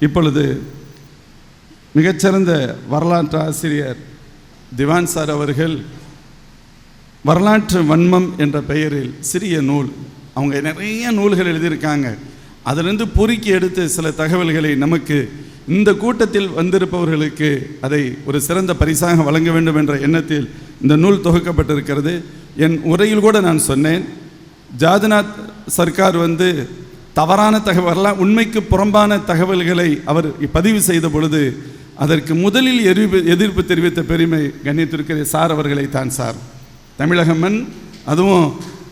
இப்பொழுது மிகச்சிறந்த வரலாற்று ஆசிரியர் திவான் சார் அவர்கள் வரலாற்று வன்மம் என்ற பெயரில் சிறிய நூல் அவங்க நிறைய நூல்கள் எழுதியிருக்காங்க. அதிலிருந்து பொறுக்கி எடுத்து சில தகவல்களை நமக்கு இந்த கூட்டத்தில் வந்திருப்பவர்களுக்கு அதை ஒரு சிறந்த பரிசாக வழங்க வேண்டும் என்ற எண்ணத்தில் இந்த நூல் தொகுக்கப்பட்டிருக்கிறது. என் உரையில் கூட நான் சொன்னேன் ஜாதுநாத் சர்க்கார் வந்து தவறான தகவலாம் உண்மைக்கு புறம்பான தகவல்களை அவர் பதிவு செய்த பொழுது அதற்கு முதலில் எதிர்ப்பு எதிர்ப்பு தெரிவித்த பெருமை கண்ணியத்திற்குரிய சார் அவர்களை தான் சார். தமிழக மண் அதுவும்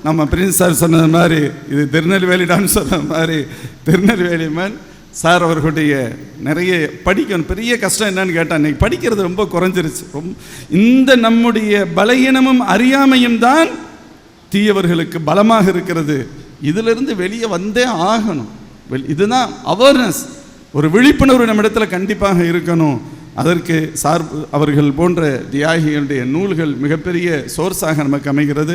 நம்ம பிரின்ஸ் சார் சொன்னது மாதிரி இது திருநெல்வேலிடான்னு சொன்ன மாதிரி திருநெல்வேலி மண் சார் அவர்களுடைய நிறைய படிக்கணும். பெரிய கஷ்டம் என்னன்னு கேட்டால் இன்னைக்கு படிக்கிறது ரொம்ப குறைஞ்சிருச்சு. ரொம்ப இந்த நம்முடைய பலகீனமும் அறியாமையும் தான் தீயவர்களுக்கு பலமாக இருக்கிறது. இதிலிருந்து வெளியே வந்தே ஆகணும். இதுதான் அவேர்னஸ் ஒரு விழிப்புணர்வு நம்மிடத்தில் கண்டிப்பாக இருக்கணும். அதற்கு சார் அவர்கள் போன்ற தியாகிகளுடைய நூல்கள் மிகப்பெரிய சோர்ஸாக நமக்கு அமைகிறது.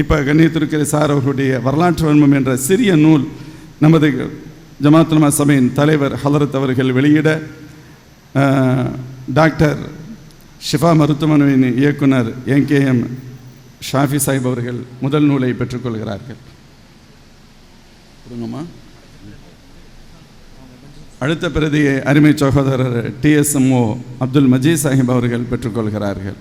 இப்போ கண்ணியத்திருக்கிற சார் அவர்களுடைய வரலாற்று வன்மம் என்ற சிறிய நூல் நமது ஜமாத்துலமா சபையின் தலைவர் ஹலரத் அவர்கள் வெளியிட டாக்டர் ஷிஃபா மருத்துவமனையின் இயக்குனர் ஏன் கே எம் ஷாஃபி சாஹிப் அவர்கள் முதல் நூலை பெற்றுக்கொள்கிறார்கள் கொடுங்கம்மா. அடுத்த பிரதியை அருமை சகோதரர் டிஎஸ்எம்ஓ அப்துல் மஜீத் சாஹிப் அவர்கள் பெற்றுக்கொள்கிறார்கள்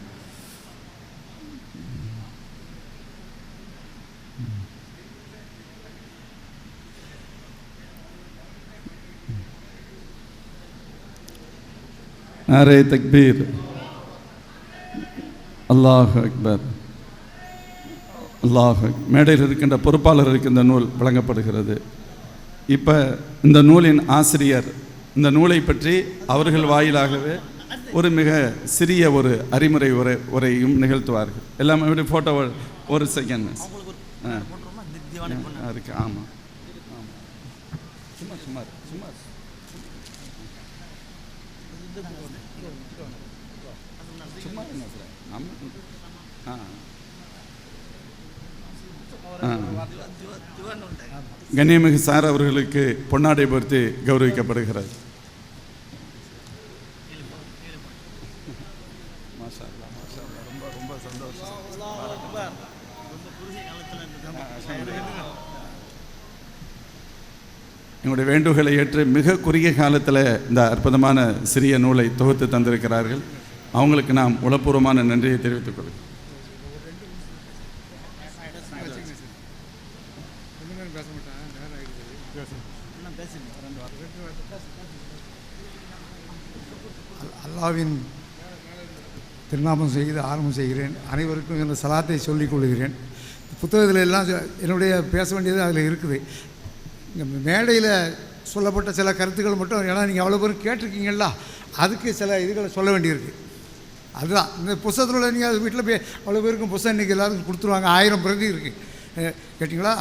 நாரே தக்பீர். அல்லாஹ் அக்பர். அல்லாஹ் மேடையில் இருக்கின்ற பொறுப்பாளருக்கு இந்த நூல் வழங்கப்படுகிறது. இப்போ இந்த நூலின் ஆசிரியர் இந்த நூலை பற்றி அவர்கள் வாயிலாகவே ஒரு மிக சிறிய ஒரு அறிமுறை உரை உரையும் நிகழ்த்துவார்கள். எல்லாமே இப்படி ஃபோட்டோ ஒரு செகண்ட் ஆ. இருக்கு. ஆமாம் சும்மா சும்மா சும்மா. சும்மா ஆ. கண்ணியமிகு சார் அவர்களுக்கு பொன்னாடை பொறுத்து கௌரவிக்கப்படுகிறார். எங்களுடைய வேண்டுகோளை ஏற்று மிக குறுகிய காலத்தில் இந்த அற்புதமான சிறிய நூலை தொகுத்து தந்திருக்கிறார்கள். அவங்களுக்கு நாம் உளப்பூர்வமான நன்றியை தெரிவித்துக் கொள்கிறோம். அல்லாவின் திருநாமம் செய்து ஆரம்பம் செய்கிறேன். அனைவருக்கும் இந்த சலாத்தை சொல்லிக் கொள்கிறேன். புத்தகத்தில் எல்லாம் என்னுடைய பேச வேண்டியது அதில் இருக்குது. இந்த மேடையில் சொல்லப்பட்ட சில கருத்துக்கள் மட்டும் ஏன்னா நீங்கள் அவ்வளோ பேரும் கேட்டிருக்கீங்களா அதுக்கு சில இதுகளை சொல்ல வேண்டியிருக்கு. அதுதான். இந்த புஸ்தகத்தில் உள்ள நீங்கள் வீட்டில் போய் அவ்வளோ பேருக்கும் புஸ்தகம் இன்றைக்கி எல்லாருக்கும் கொடுத்துருவாங்க. ஆயிரம் பிரதி இருக்குது கேட்டிங்களா?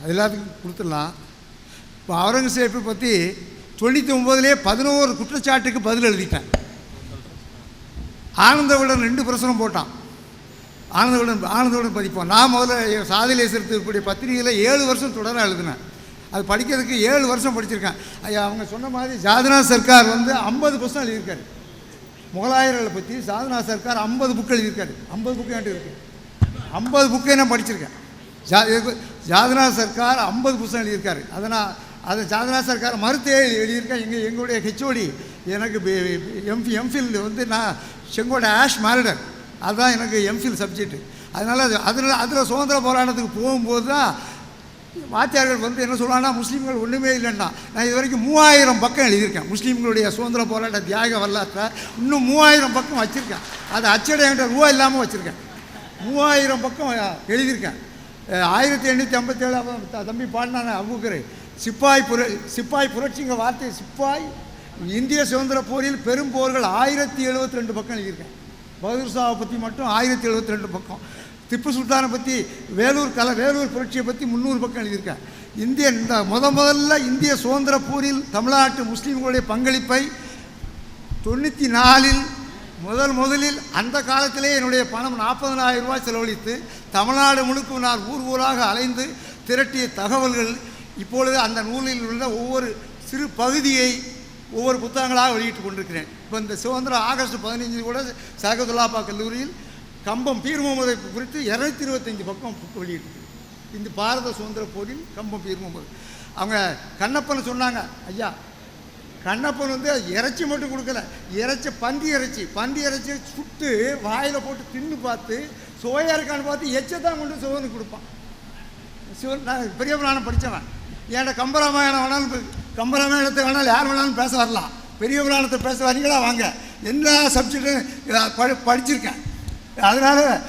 அது எல்லாத்துக்கும் கொடுத்துடலாம். இப்போ அவுரங்கசீப்பை பற்றி தொண்ணூற்றி ஒம்போதுலேயே பதினோரு குற்றச்சாட்டுக்கு பதில் எழுதிட்டேன். ஆனந்தவிடன் ரெண்டு பிரசுரம் போட்டான். ஆனந்தவிடன் ஆனந்தவிடன் பதிப்போம். நான் முதல்ல சாதிலேசரத்துக்குரிய பத்திரிகையில் ஏழு வருஷம் தொடராக எழுதினேன். அது படிக்கிறதுக்கு ஏழு வருஷம் படிச்சிருக்கேன். ஐயா அவங்க சொன்ன மாதிரி ஜாதனா சர்க்கார் வந்து ஐம்பது புஸ்தகம் எழுதியிருக்காரு. முகலாயர்களை பற்றி சாதனா சர்க்கார் ஐம்பது புக் எழுதியிருக்காரு. ஐம்பது புக்கு என்கிட்ட இருக்கு. ஐம்பது புக்கை நான் படிச்சிருக்கேன். ஜா ஜாதனா சர்க்கார் ஐம்பது புஸ்தகம் எழுதியிருக்காரு. அதை நான் அதை சாதனா சர்க்கார் மறுத்து எழுதியிருக்கேன் எங்கள் எங்களுடைய ஹெச்ஓடி எனக்கு எம்ஃபி எம்ஃபில் வந்து நான் செங்கோட ஆஷ் மேரிடர். அதுதான் எனக்கு எம்ஃபில் சப்ஜெக்ட் அதனால் அது அதில் அதில் சுதந்திர போராட்டத்துக்கு போகும்போது தான் வாத்தியார்கள் வந்து என்ன சொல்லுவாங்கன்னா முஸ்லீம்கள் ஒன்றுமே இல்லைன்னா நான் இது வரைக்கும் மூவாயிரம் பக்கம் எழுதியிருக்கேன். முஸ்லீம்களுடைய சுதந்திர போராட்ட தியாக வரலாற்றை இன்னும் மூவாயிரம் பக்கம் வச்சுருக்கேன். அதை அச்சடை என்கிட்ட ரூபா இல்லாமல் வச்சுருக்கேன். மூவாயிரம் பக்கம் எழுதியிருக்கேன். ஆயிரத்தி எண்ணூற்றி ஐம்பத்தேழு தம்பி பாடினான அவுக்கரு சிப்பாய் புர சிப்பாய் புரட்சிங்க வார்த்தை சிப்பாய். இந்திய சுதந்திர போரில் பெரும் போர்கள் ஆயிரத்தி எழுபத்தி ரெண்டு பக்கம் எழுதியிருக்கேன். பகதூர் சாவை பற்றி மட்டும் ஆயிரத்தி எழுபத்தி ரெண்டு பக்கம். திப்பு சுல்தானை பற்றி வேலூர் கல வேலூர் புரட்சியை பற்றி முந்நூறு பக்கம் எழுதியிருக்கேன். இந்திய இந்த முத முதல்ல இந்திய சுதந்திர போரில் தமிழ்நாட்டு முஸ்லீம்களுடைய பங்களிப்பை தொண்ணூற்றி நாலில் முதல் முதலில் அந்த காலத்திலே என்னுடைய பணம் நாற்பதனாயிரம் ரூபாய் செலவழித்து தமிழ்நாடு முழுக்க நான் ஊர் ஊராக அலைந்து திரட்டிய தகவல்கள் இப்பொழுது அந்த நூலில் உள்ள ஒவ்வொரு சிறு பகுதியை ஒவ்வொரு புத்தகங்களாக வெளியிட்டு கொண்டிருக்கிறேன். இப்போ இந்த சுதந்திரம் ஆகஸ்ட் பதினைஞ்சு கூட சகதுல்லாப்பா கல்லூரியில் கம்பம் பீர் முகமதை குறித்து இரநூத்தி இருபத்தஞ்சு பக்கம் வெளியிட்டு இந்த பாரத சுதந்திர போரில் கம்பம் பீர் முகமது. அவங்க கண்ணப்பன் சொன்னாங்க ஐயா கண்ணப்பன் வந்து இறைச்சி மட்டும் கொடுக்கல. இறைச்சி பன்றி இறைச்சி. பன்றி இறைச்சி சுட்டு வாயில் போட்டு தின்னு பார்த்து சுவையாக இருக்கான்னு பார்த்து எச்சை தான் கொண்டு சிவனுக்கு கொடுப்பான். சிவன் நான் பெரியவன் புராணம் படித்தவன் ஏன்டா கம்பராமாயணம் வேணாலும் கம்பராமாயணத்தை வேணாலும் யார் வேணாலும் பேச வரலாம். பெரிய புராணத்தை பேச வரீங்களா? வாங்க. எல்லா சப்ஜெக்டும் படி படிச்சிருக்கேன். அதனால்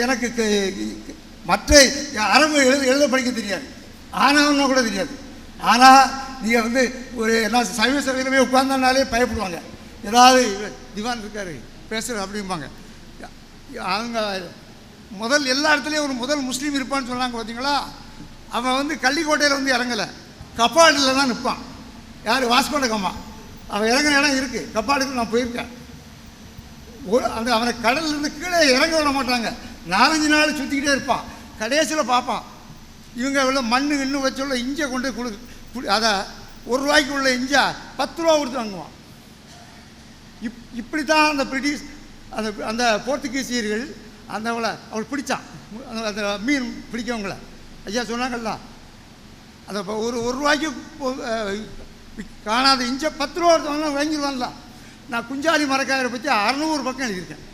எனக்கு க- மற்ற அரபு எழுத எழுத படிக்க தெரியாது. ஆனாவுன்னா கூட தெரியாது. ஆனால் நீங்கள் வந்து ஒரு என்ன சைவ சபையில் உட்கார்ந்தனாலே பயப்படுவாங்க. ஏதாவது திவான் இருக்கார் பேசுகிற அப்படிம்பாங்க. அவங்க முதல் எல்லா இடத்துலையும் ஒரு முதல் முஸ்லீம் இருப்பான்னு சொன்னாங்க பார்த்தீங்களா அவன் வந்து கள்ளிக்கோட்டையில் வந்து இறங்கலை. கப்பாடில் தான் நிற்பான் யார்? வாஸ்கோட கம்மா. அவன் இறங்குற இடம் இருக்குது கப்பாடுக்கு நான் போயிருக்கேன். ஒரு அந்த அவனை கடல்ல இருந்து கீழே இறங்க விட மாட்டாங்க. நாலஞ்சு நாள் சுற்றிக்கிட்டே இருப்பான். கடைசியில் பார்ப்பான். இவங்க உள்ள மண்ணு கிண்ணு வச்சுள்ள இஞ்சை கொண்டு கொடு அதை ஒரு ரூபாய்க்கு உள்ள இஞ்சா பத்து ரூபா கொடுத்து வாங்குவான். இப் இப்படி தான் அந்த பிரிட்டிஷ் அந்த அந்த போர்த்துகீசியர்கள் அந்த அவளை அவள் பிடிச்சான். அந்த- அந்த மீன் பிடிக்கவங்களை. ஐயா சொன்னாங்கல்ல. அந்த இப்போ ஒரு ஒரு ரூபாய்க்கு காணாத இஞ்ச பத்து ரூபா ஒருத்தவங்க வாங்கிடுவான்ல நான் குஞ்சாலி மரக்காயரை பற்றி அறநூறு பக்கம் எழுதியிருக்கேன்.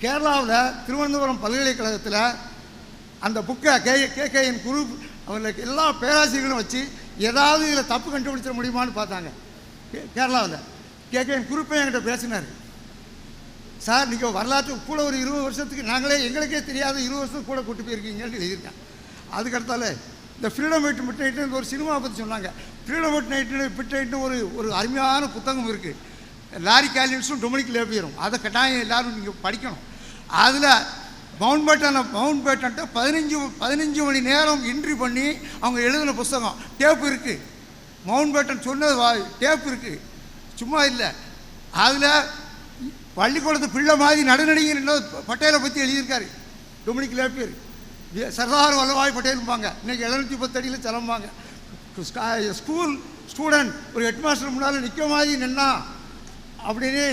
கேரளாவில் திருவனந்தபுரம் பல்கலைக்கழகத்தில் அந்த புக்கை கே கே கேஎன் குரூப் அவர்களுக்கு எல்லா பேராசிரியர்களும் வச்சு ஏதாவது இதில் தப்பு கண்டுபிடிச்சிட முடியுமான்னு பார்த்தாங்க. கே- கேரளாவில். கேகேஎன் குரூப்பே என்கிட்ட பேசினார். சார் நீங்கள் வரலாற்று கூட ஒரு இருபது வருஷத்துக்கு நாங்களே எங்களுக்கே தெரியாத இருபது வருஷத்துக்கு கூட கூட்டு போயிருக்கீங்கன்னு எழுதியிருக்கேன். அதுக்கடுத்தால இந்த ஃப்ரீடம் எட் மிட் நைட்டுன்னு ஒரு சினிமா பற்றி சொன்னாங்க. ஃப்ரீடம் எட் நைட்டு மிட் நைட்னு ஒரு ஒரு அருமையான புத்தகம் இருக்குது லாரி கேலின்ஸும் டொமினிக் லேபியரும். அதை கட்டாயம் எல்லோரும் நீங்கள் படிக்கணும். அதில் மவுண்ட் பேட்டன் மவுண்ட் பேட்டன்ட்ட பதினஞ்சு பதினஞ்சு மணி நேரம் இன்ட்ரி பண்ணி அவங்க எழுதின புஸ்தகம். டேப் இருக்குது மவுண்ட் பேட்டன் சொன்னது வா டேப் இருக்குது சும்மா இல்லை. அதில் பள்ளிக்கூடத்து பிள்ளை மாதிரி நடுநடிகர் பட்டேலை பற்றி எழுதியிருக்காரு. டொமினிக் லேப்பியர் சர்தார் வல்லபாய் பட்டேல்பாங்க இன்னைக்கு எழுநூற்றி முப்பத்தடியில் சிலம்பாங்க. ஸ்கூல் ஸ்டூடெண்ட் ஒரு ஹெட் மாஸ்டர் முன்னால் நிற்க மாதிரி நின்னா அப்படின்னு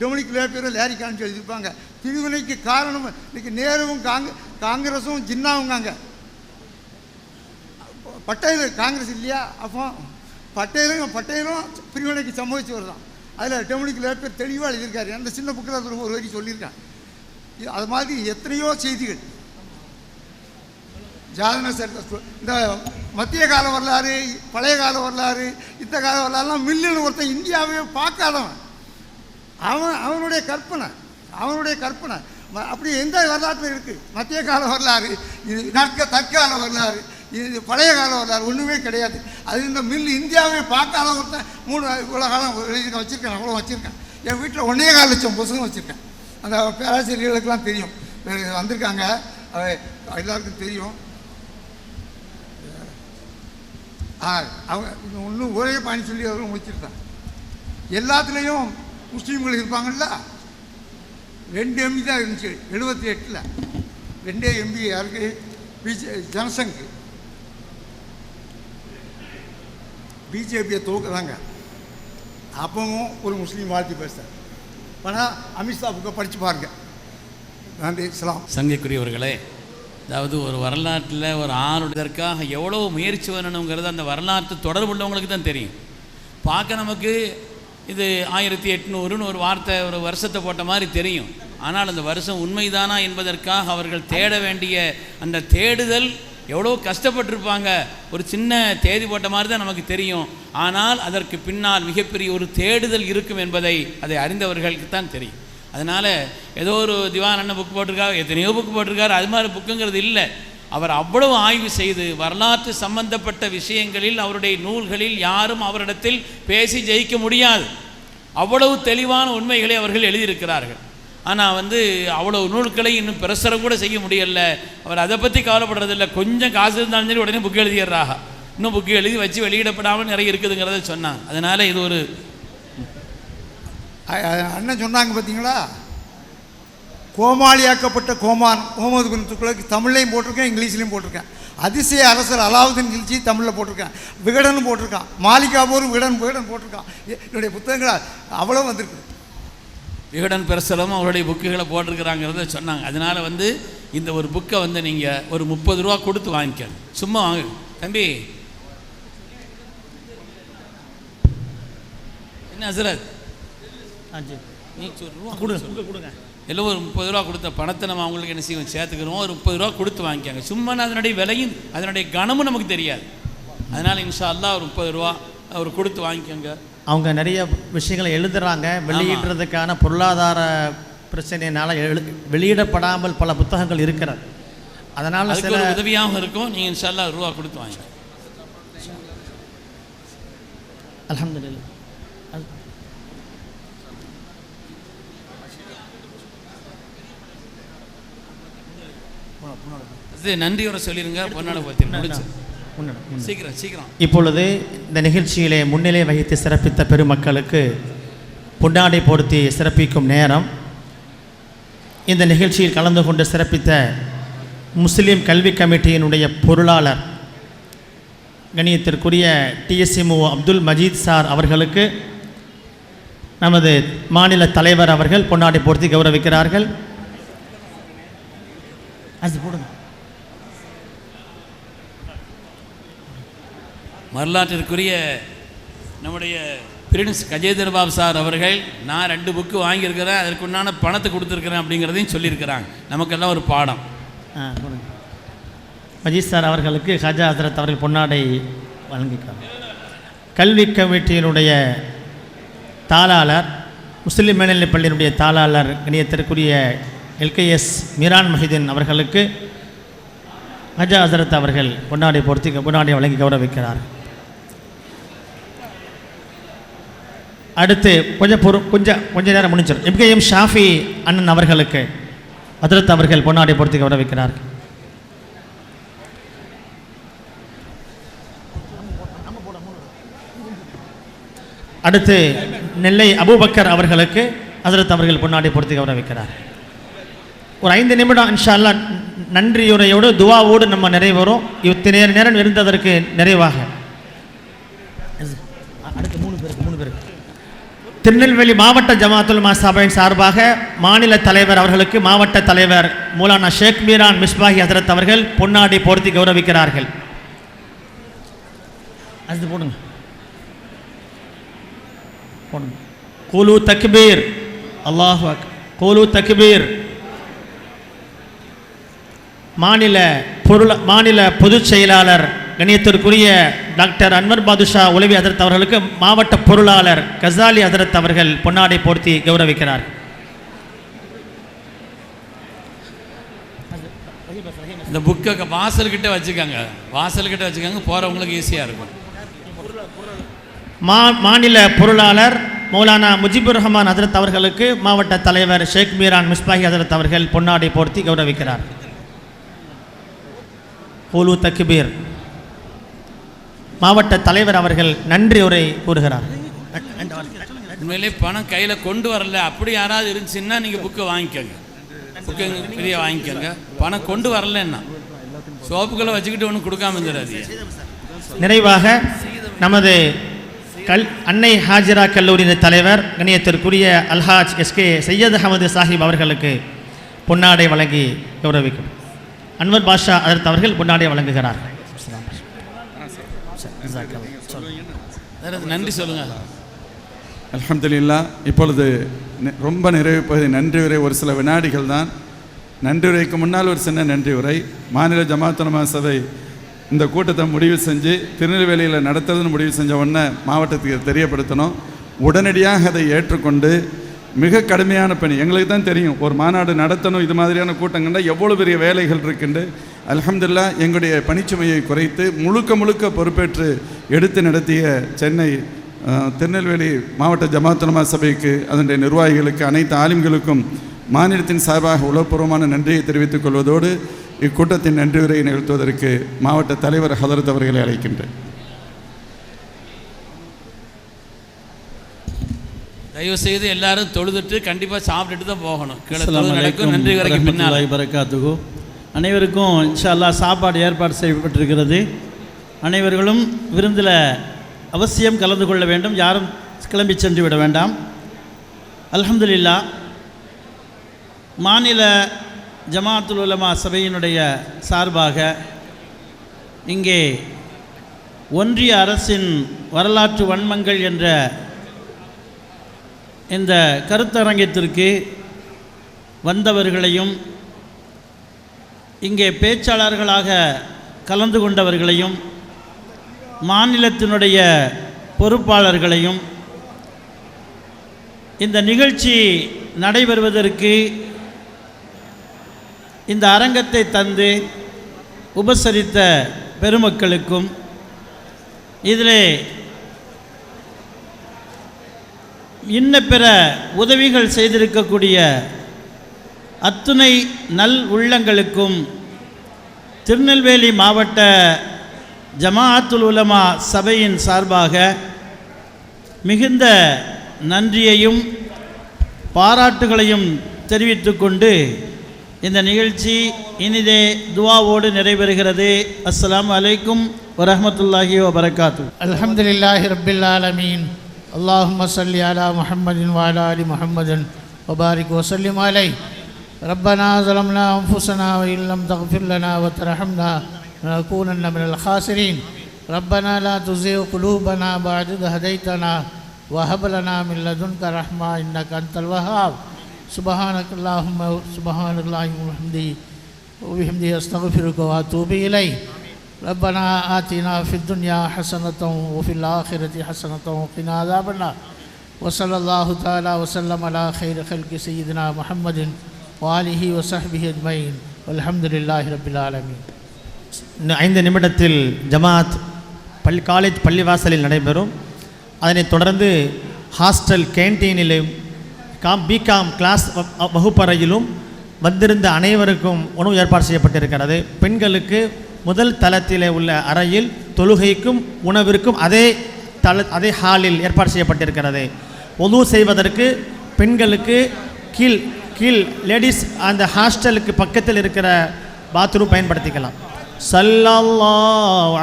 டொமினிக் லேப்பியரும் லேரி காமிச்சு எழுதியிருப்பாங்க. பிரிவினைக்கு காரணம் இன்றைக்கி நேருவும் காங்க காங்கிரஸும் ஜின்னாவுங்காங்க பட்டேல் காங்கிரஸ் இல்லையா? அப்போ பட்டேலும் பட்டேலும் பிரிவினைக்கு சம்பவிச்சவர் தான். அதில் டொமினிக் லேப்பியர் தெளிவாக எழுதியிருக்காரு. அந்த சின்ன புக்கில் அது ஒரு வரி சொல்லியிருக்காங்க அது மாதிரி எத்தனையோ செய்திகள். ஜாதன சரித்திர இந்த மத்திய கால வரலாறு பழைய கால வரலாறு இந்த கால வரலாறுலாம் மில்லுன்னு ஒருத்தன் இந்தியாவே பார்க்காதவன். அவன் அவனுடைய கற்பனை அவனுடைய கற்பனை. அப்படி எந்த வரலாற்று இருக்குது மத்திய கால வரலாறு இது நற்க தற்கால வரலாறு இது பழைய கால வரலாறு ஒன்றுமே கிடையாது. அது இந்த மில் இந்தியாவே பார்க்காத ஒருத்தன் மூணு இவ்வளோ காலம் எழுதி வச்சுருக்கேன் அவ்வளோ வச்சுருக்கேன். என் வீட்டில் ஒன்றே கால் லட்சம் புத்தகம் வச்சுருக்கேன். அந்த பேராசிரியர்களுக்கெல்லாம் தெரியும். வந்திருக்காங்க. எல்லாருக்கும் தெரியும். ஆ அவங்க இன்னும் ஒரே பாணி சொல்லி அவரும் முடிச்சிருக்காங்க எல்லாத்துலேயும் முஸ்லீம்கள் இருப்பாங்கல்ல? ரெண்டு எம்பி தான் இருந்துச்சு எழுபத்தி எட்டில். ரெண்டே எம்பி யாருக்கு? பிஜே ஜனசங்க். பிஜேபியை தோக்குறாங்க. அப்பவும் ஒரு முஸ்லீம் வாழ்த்து பேசுகிறார் ஆனால் அமித்ஷா புக்கை படித்து பாருங்க. நன்றி இஸ்லாம் சங்கைக்குரியவர்களே அதாவது ஒரு வரலாற்றில் ஒரு ஆளுடையதற்காக எவ்வளோ முயற்சி வரணுங்கிறது அந்த வரலாற்று தொடர்புள்ளவங்களுக்கு தான் தெரியும். பார்க்க நமக்கு இது ஆயிரத்தி எட்நூறுன்னு ஒரு வார்த்தை ஒரு வருஷத்தை போட்ட மாதிரி தெரியும். ஆனால் அந்த வருஷம் உண்மைதானா என்பதற்காக அவர்கள் தேட வேண்டிய அந்த தேடுதல் எவ்வளோ கஷ்டப்பட்டிருப்பாங்க. ஒரு சின்ன தேதி போட்ட மாதிரி தான் நமக்கு தெரியும். ஆனால் அதற்கு பின்னால் மிகப்பெரிய ஒரு தேடுதல் இருக்கும் என்பதை அதை அறிந்தவர்களுக்கு தான் தெரியும். அதனால் ஏதோ ஒரு திவான் அண்ணன் புக் போட்டிருக்காரு எத்தனையோ புக் போட்டிருக்காரு அது மாதிரி புக்குங்கிறது இல்லை. அவர் அவ்வளவு ஆய்வு செய்து வரலாற்று சம்பந்தப்பட்ட விஷயங்களில் அவருடைய நூல்களில் யாரும் அவரிடத்தில் பேசி ஜெயிக்க முடியாது. அவ்வளவு தெளிவான உண்மைகளை அவர்கள் எழுதியிருக்கிறார்கள். ஆனால் வந்து அவ்வளோ நூல்களை இன்னும் பிரசுரம் கூட செய்ய முடியல. அவர் அதை பற்றி கவலைப்படுறதில்ல கொஞ்சம் காசு இருந்தாலும் சரி உடனே புக்கு எழுதிடுறாங்க. இன்னும் புக்கு எழுதி வச்சு வெளியிடப்படாமல் நிறைய இருக்குதுங்கிறத சொன்னாங்க. அதனால் இது ஒரு அண்ணன் சொன்னாங்க பார்த்தீங்களா கோமாளியாக்கப்பட்ட கோமான் முகமது பின் துக்ளக் தமிழ்லையும் போட்டிருக்கேன் இங்கிலீஷ்லையும் போட்டிருக்கேன். அதிசய அரசர் அலாவுதீன் கில்ஜி தமிழில் போட்டிருக்கேன். விகடனும் போட்டிருக்கான். மாலிகாபூரும் விகடன் விகடன் போட்டிருக்கான். என்னுடைய புத்தகங்களா அவ்வளோ வந்திருக்கு. விகடன் பெருசலும் அவருடைய புக்குகளை போட்டிருக்கிறாங்கிறத சொன்னாங்க. அதனால் வந்து இந்த ஒரு புக்கை வந்து நீங்கள் ஒரு முப்பது ரூபா கொடுத்து வாங்கிக்கணும் சும்மா வாங்க. தம்பி. என்ன ஹசரத் நீ சொல்லுவோம் கொடுங்க. கொடுங்க. எல்லாம் ஒரு முப்பது ரூபா கொடுத்த பணத்தை நம்ம அவங்களுக்கு என்ன செய்வோம்? சேர்த்துக்கிறோம். ஒரு முப்பது ரூபா கொடுத்து வாங்கிக்காங்க. சும்மா அதனுடைய விலையும் அதனுடைய கனமும் நமக்கு தெரியாது. அதனால் இன்ஷா அல்லாஹ் ஒரு முப்பது ரூபா அவர் கொடுத்து வாங்கிக்கோங்க. அவங்க நிறைய விஷயங்களை எழுதுறாங்க. வெளியிடுறதுக்கான பொருளாதார பிரச்சனையினால எழு வெளியிடப்படாமல் பல புத்தகங்கள் இருக்கிறது. அதனால சில உதவியாகவும் இருக்கும். நீங்கள் இன்ஷா அல்லாஹ் ரூபா கொடுத்து வாங்கிக்கோங்க. அல்ஹம்துலில்லாஹ். இது நன்றியோட சொல்லிருங்க பொன்னாட பற்றி சீக்கிரம் சீக்கிரம். இப்பொழுது இந்த நிகழ்ச்சியிலே முன்னிலை வகித்து சிறப்பித்த பெருமக்களுக்கு பொன்னாடை பொருத்தி சிறப்பிக்கும் நேரம். இந்த நிகழ்ச்சியில் கலந்து கொண்டு சிறப்பித்த முஸ்லீம் கல்வி கமிட்டியினுடைய பொருளாளர் கணியத்திற்குரிய டிஎஸ்எம்ஓ அப்துல் மஜீத் சார் அவர்களுக்கு நமது மாநில தலைவர் அவர்கள் பொன்னாடை பொருத்தி கௌரவிக்கிறார்கள். அது போடுங்க. வரலாற்றிற்குரிய நம்முடைய பிரின்ஸ் கஜேந்திர பாபு சார் அவர்கள் நான் ரெண்டு புக்கு வாங்கியிருக்கிறேன் அதற்குண்டான பணத்தை கொடுத்துருக்கிறேன் அப்படிங்கிறதையும் சொல்லியிருக்கிறாங்க. நமக்கெல்லாம் ஒரு பாடம். மஜீத் சார் அவர்களுக்கு ஹஜா ஹசரத் அவர்கள் பொன்னாடை வழங்கிக்கிறார் கல்வி கமிட்டியினுடைய தாளாளர் முஸ்லிம் மேல்நிலைப் பள்ளியினுடைய தாளாளர் இணையத்திற்குரிய எல்கேஎஸ் மீரான் மஹிதீன் அவர்களுக்கு ஹஜா ஹசரத் அவர்கள் பொன்னாடை பொருத்தி பொன்னாடை வழங்கி கௌரவிக்கிறார். அடுத்து கொஞ்சம் பொறு கொஞ்சம் கொஞ்ச நேரம் முடிஞ்சிடும். எம்கேஎம் ஷாஃபி அண்ணன் அவர்களுக்கு ஹஜரத் அவர்கள் பொன்னாடை பொருத்தி கௌரவிக்கிறார். அடுத்து நெல்லை அபூபக்கர் அவர்களுக்கு ஹசரத் அவர்கள் பொன்னாடை பொருத்தி கௌரவிக்கிறார். ஒரு ஐந்து நிமிடம் இன்ஷால்லா நன்றியுரையோடு துவாவோடு நம்ம நிறைவரும் இத்தனை நேரம் இருந்ததற்கு நிறைவாக. அடுத்து மூணு பேருக்கு மூணு பேருக்கு. திருநெல்வேலி மாவட்ட ஜமாத்துல் மாசாபின் சார்பாக மாநில தலைவர் அவர்களுக்கு மாவட்ட தலைவர் மூலானா ஷேக் மீரான் மிஸ்பாஹி ஹசரத் அவர்கள் பொன்னாடி போர்த்தி கௌரவிக்கிறார்கள். அது போடுங்க. போடுங்க. கோலு தக்பீர். அல்லாஹு கோலு தக்பீர். மாநில பொருள் மாநில பொதுச் செயலாளர் கணியத்திற்குரிய டாக்டர் அன்வர் பாதுஷா உலவி ஹதரத் அவர்களுக்கு மாவட்ட பொருளாளர் கசாலி ஹதரத் அவர்கள் பொன்னாடை போர்த்தி கௌரவிக்கிறார். இந்த புக்கை வாசல்கிட்ட வச்சுக்கோங்க. வாசல்கிட்ட வச்சுக்கோங்க போகிறவங்களுக்கு ஈஸியாக இருக்கும். மா மாநில பொருளாளர் மௌலானா முஜிபுர் ரஹ்மான் ஹதரத் அவர்களுக்கு மாவட்ட தலைவர் ஷேக் மீரான் மிஸ்பாஹி ஹதரத் அவர்கள் பொன்னாடை போர்த்தி கௌரவிக்கிறார். ஹூலு தக்பீர். மாவட்ட தலைவர் அவர்கள் நன்றி உரை கூறுகிறார். உண்மையிலே பணம் கையில் கொண்டு வரல. அப்படி யாராவது இருந்துச்சுன்னா நீங்கள் புக்கை வாங்கிக்கோங்க. புக்கை பெரிய வாங்கிக்கோங்க. பணம் கொண்டு வரலன்னா சோப்புக்களை வச்சுக்கிட்டு ஒன்றும் கொடுக்காம இருந்துடாதீங்க. நிறைவாக நமது கல் அன்னை ஹாஜிரா கல்லூரியின் தலைவர் கணியத்திற்குரிய அல்ஹாஜ் எஸ்கே சையத் அகமது சாஹிப் அவர்களுக்கு பொன்னாடை வழங்கி கௌரவிக்கும் அன்வர் பாஷா அதற்கு அவர்கள் பொன்னாடை வழங்குகிறார் வேற நன்றி சொல்லுங்கள் அல்ஹம்துலில்லா இப்பொழுது ரொம்ப நிறைவு பகுதி நன்றி உரை ஒரு சில வினாடிகள் தான். நன்றி உரைக்கு முன்னால் ஒரு சின்ன நன்றி உரை. மாநில ஜமாத்துலமா சபை இந்த கூட்டத்தை முடிவு செஞ்சு திருநெல்வேலியில் நடத்துறதுன்னு முடிவு செஞ்ச உடனே மாவட்டத்துக்கு தெரியப்படுத்தணும். உடனடியாக அதை ஏற்றுக்கொண்டு மிக கடுமையான பணி. எங்களுக்கு தான் தெரியும். ஒரு மாநாடு நடத்தணும் இது மாதிரியான கூட்டங்கள்னா எவ்வளோ பெரிய வேலைகள் இருக்குண்டு அலமதுல்லா எங்களுடைய பணிச்சுமையை குறைத்து முழுக்க முழுக்க பொறுப்பேற்று எடுத்து நடத்திய சென்னை திருநெல்வேலி மாவட்ட ஜமாத்துலமா சபைக்கு அதனுடைய நிர்வாகிகளுக்கு அனைத்து ஆலிம்களுக்கும் மாநிலத்தின் சார்பாக உளப்பூர்வமான நன்றியை தெரிவித்துக் கொள்வதோடு இக்கூட்டத்தின் நன்றி உரையை நிகழ்த்துவதற்கு மாவட்ட தலைவர் ஹதரத் அவர்களை அழைக்கின்றேன். தயவு செய்து எல்லாரும் தொழுதுட்டு கண்டிப்பாக சாப்பிட்டுட்டு தான் போகணும். கீழே நடக்கும். நன்றி வரைக்கும் பின்னால். வரகாத்துஹு அனைவருக்கும் இன்ஷா அல்லாஹ் சாப்பாடு ஏற்பாடு செய்யப்பட்டிருக்கிறது. அனைவர்களும் விருந்தில் அவசியம் கலந்து கொள்ள வேண்டும். யாரும் கிளம்பி சென்று விட வேண்டாம். அல்ஹம்துலில்லா மாநில ஜமாத்துல் உலமா சபையினுடைய சார்பாக இங்கே ஒன்றிய அரசின் வரலாற்று வன்மங்கள் என்ற இந்த கருத்தரங்கத்திற்கு வந்தவர்களையும் இங்கே பேச்சாளர்களாக கலந்து கொண்டவர்களையும் மாநிலத்தினுடைய பொறுப்பாளர்களையும் இந்த நிகழ்ச்சி நடைபெறுவதற்கு இந்த அரங்கத்தை தந்து உபசரித்த பெருமக்களுக்கும் இதிலே இன்ன பிற உதவிகள் செய்திருக்கக்கூடிய அத்துணை நல் உள்ளங்களுக்கும் திருநெல்வேலி மாவட்ட ஜமாஅத்துல் உலமா சபையின் சார்பாக மிகுந்த நன்றியையும் பாராட்டுகளையும் தெரிவித்துக்கொண்டு இந்த நிகழ்ச்சி இனிதே துவாவோடு நிறைவேறுகிறது அஸ்லாம் வலைக்கும் வரமத்துல்லாஹி வபரகாத்து அலமதுல்லாஹி ரபில் ஆலமீன். اللهم صل على محمد وعلى آل محمد وبارك وسلم عليه. ربنا ظلمنا أنفسنا وإن لم تغفر لنا وترحمنا لنكونن من الخاسرين. ربنا لا تزغ قلوبنا بعد إذ هديتنا وهب لنا من لدنك رحمة إنك أنت الوهاب. سبحانك اللهم سبحان الله وبحمده وبحمده استغفرك واتوب اليه ربنا آتنا في الدنيا حسنة وفي الآخرة حسنة وقنا عذاب النار وصلى الله تعالى وسلم على خير خلق سيدنا محمد وآله وصحبه أجمعين والحمد لله رب العالمين இன்னும் ஐந்து நிமிடத்தில் ஜமாத் பள்ளி காலேஜ் பள்ளிவாசலில் நடைபெறும் அதனைத் தொடர்ந்து ஹாஸ்டல் கேன்டீனிலும் காம் பிகாம் கிளாஸ் வ- வகுப்பறையிலும் வந்திருந்த அனைவருக்கும் உணவு ஏற்பாடு செய்யப்பட்டிருக்கிறது பெண்களுக்கு முதல் தளத்திலே உள்ள அறையில் தொழுகைக்கும் உணவிற்கும் அதே தள அதே ஹாலில் ஏற்பாடு செய்யப்பட்டிருக்கிறது. உது செய்வதற்கு பெண்களுக்கு கீழ் கீழ் லேடிஸ் அந்த ஹாஸ்டலுக்கு பக்கத்தில் இருக்கிற பாத்ரூம் பயன்படுத்திக்கலாம். சல்லல்லாஹு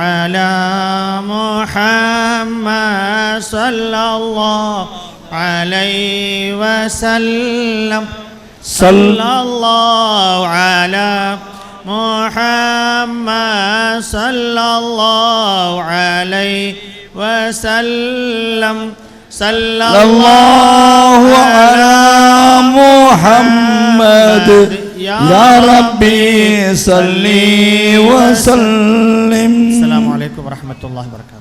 محمد صلى الله عليه وسلم. صلى الله على محمد. يا ربي صلي وسلم. السلام عليكم ورحمة الله وبركاته.